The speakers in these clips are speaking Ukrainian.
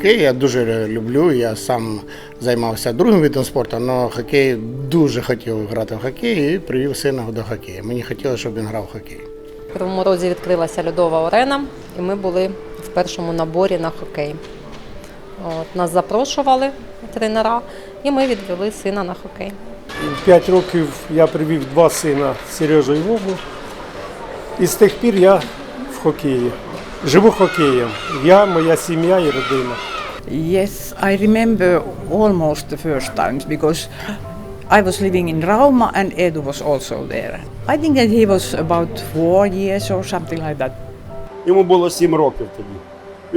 хокей я дуже люблю. Я сам займався другим видом спорту, але хокей дуже хотів грати в хокей і привів сина до хокею. Мені хотілося, щоб він грав в хокей. В Кривому Розі відкрилася льодова арена, і ми були в першому наборі на хокей. От, нас запрошували тренера, і ми відвели сина на хокей. 5 років я привів два сина Сережу і Вову. І з тих пір я в хокеї. Живу хокеєм. Я, моя сім'я і родина. Yes, I remember almost the first times because I was living in Rauma and Edu was also there. I think that he was about four years or something like that. Йому було сім років тоді.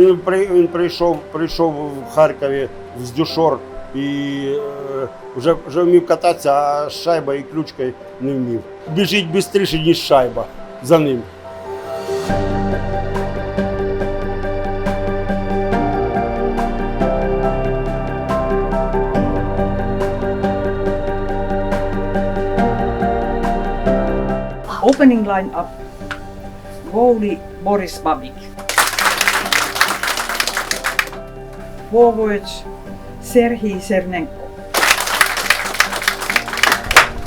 Він, при, він прийшов, прийшов в Харкові з дюшор і е, вже, вже вмів кататися, а з шайбою і ключкою не вмів. Біжить швидше, ніж шайба за ним. Line up. Goalie Boris Babik. Forwards Serhii Sernenko.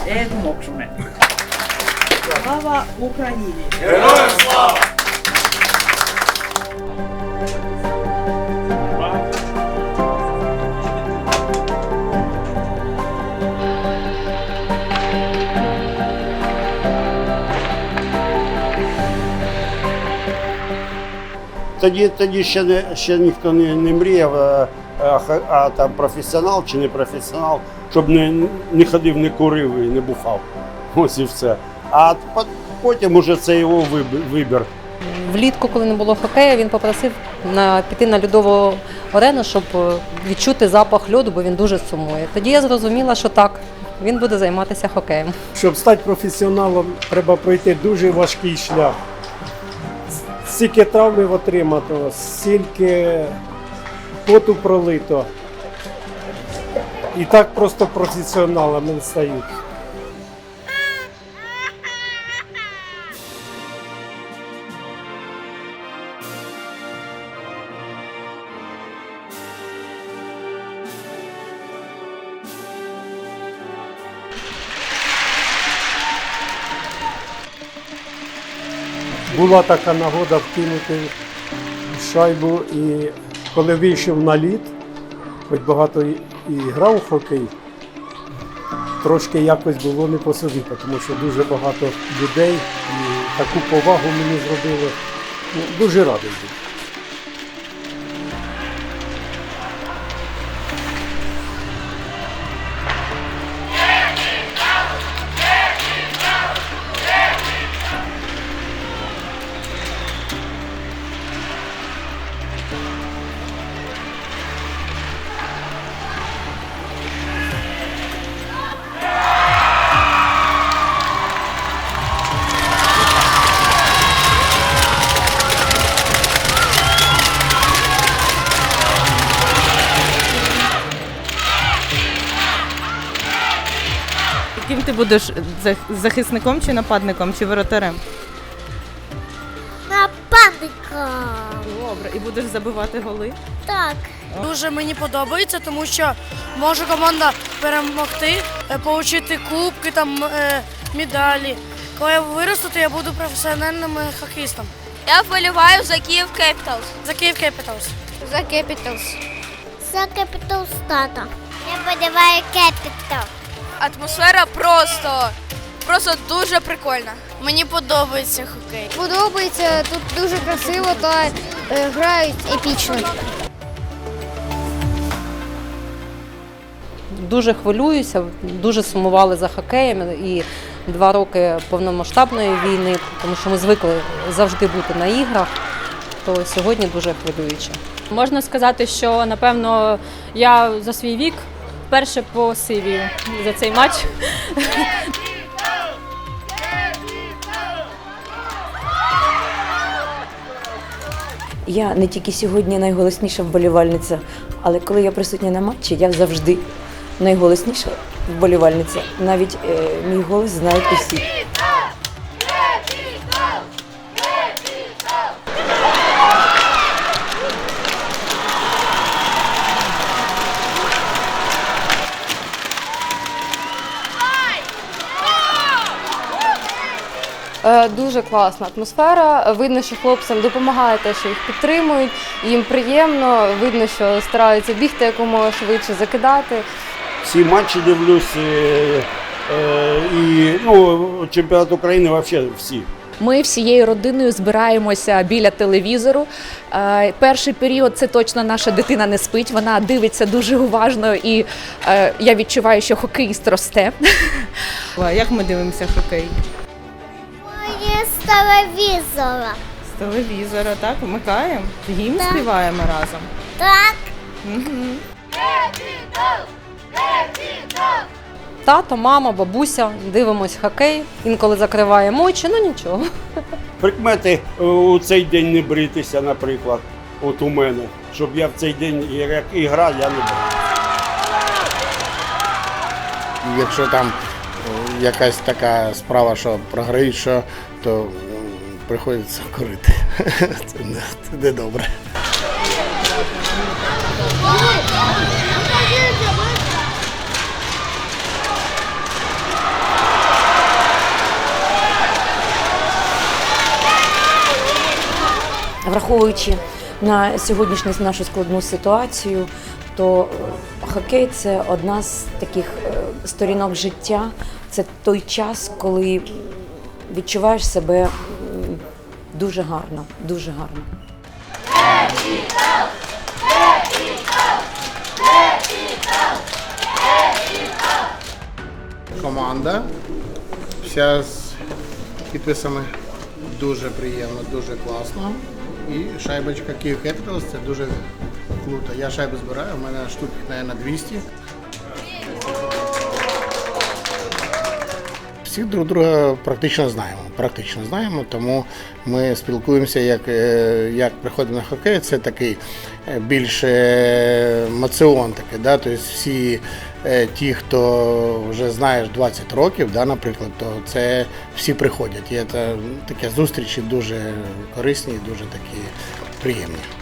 Eetu Moksunen. Slava Ukraini. Тоді, тоді ще, не, ще ніхто не, не мріяв, а, а, а там професіонал чи не професіонал, щоб не, не ходив, не курив і не бухав. Ось і все. А потім уже це його вибір. Влітку, коли не було хокею, він попросив на, піти на льодову арену, щоб е, відчути запах льоду, бо він дуже сумує. Тоді я зрозуміла, що так, він буде займатися хокеєм. Щоб стати професіоналом, треба пройти дуже важкий шлях. Стільки травмів отримато, стільки поту пролито. І так просто професіоналами не стають. Була така нагода вкинути шайбу, і коли вийшов на лід, хоч багато і, грав у хокей, трошки якось було не по собі, тому що дуже багато людей і таку повагу мені зробили. Ну, дуже радий був. Ти будеш захисником чи нападником, чи воротарем? Нападника. Добре, і будеш забивати голи. Так. Дуже мені подобається, тому що може команда перемогти, е, отримати кубки, там, е, медалі. Коли я виросту, то я буду професіональним е, хокеїстом. Я вболіваю за Київ Кепіталс. За Київ Capitals. За Кепіталс. За Кепіталс тата. Я вболіваю Кепітал. Атмосфера просто, просто дуже прикольна. Мені подобається хокей. Подобається, тут дуже красиво та е, грають епічно. Дуже хвилююся, дуже сумували за хокеєм і два роки повномасштабної війни, тому що ми звикли завжди бути на іграх, то сьогодні дуже хвилююче. Можна сказати, що напевно я за свій вік вперше посивію за цей матч. Я не тільки сьогодні найголосніша вболівальниця, але коли я присутня на матчі, я завжди найголосніша вболівальниця. Навіть е, мій голос знають усі. Е, Дуже класна атмосфера. Видно, що хлопцям допомагає те, що їх підтримують. Їм приємно, видно, що стараються бігти якомога швидше, закидати. Всі матчі дивлюсь. е, е, І ну, чемпіонат України взагалі всі. Ми всією родиною збираємося біля телевізору. Е, Перший період це точно наша дитина не спить. Вона дивиться дуже уважно, і е, я відчуваю, що хокеїст росте. Як ми дивимося хокей? Телевізора. З телевізора, так? Вмикаємо? Гімн Так. співаємо разом. Так. Мгм. Тато, мама, бабуся, дивимось хокей, інколи закриваємо очі, ну нічого. Прикмети е, у цей день не бритися, наприклад, от у мене. Щоб я в цей день як і гра, я не брив. Якщо там якась така справа, що програють, що, то приходиться курити. Це не, це не добре. Враховуючи на сьогоднішню нашу складну ситуацію, то хокей це одна з таких е, сторінок життя. Це той час, коли відчуваєш себе дуже гарно, дуже гарно. Команда. Вся з підписами дуже приємно, дуже класно. І шайбочка Київ Capitals це дуже круто. Я шайбу збираю, у мене штук, мабуть, 200. Всі друг друга практично знаємо. Практично знаємо, тому ми спілкуємося, як, е, як приходимо на хокей. Це такий е, більше маціон такий, да? тобто всі е, ті, хто вже знаєш 20 років, да, наприклад, то це всі приходять. І це такі зустрічі дуже корисні і дуже такі приємні.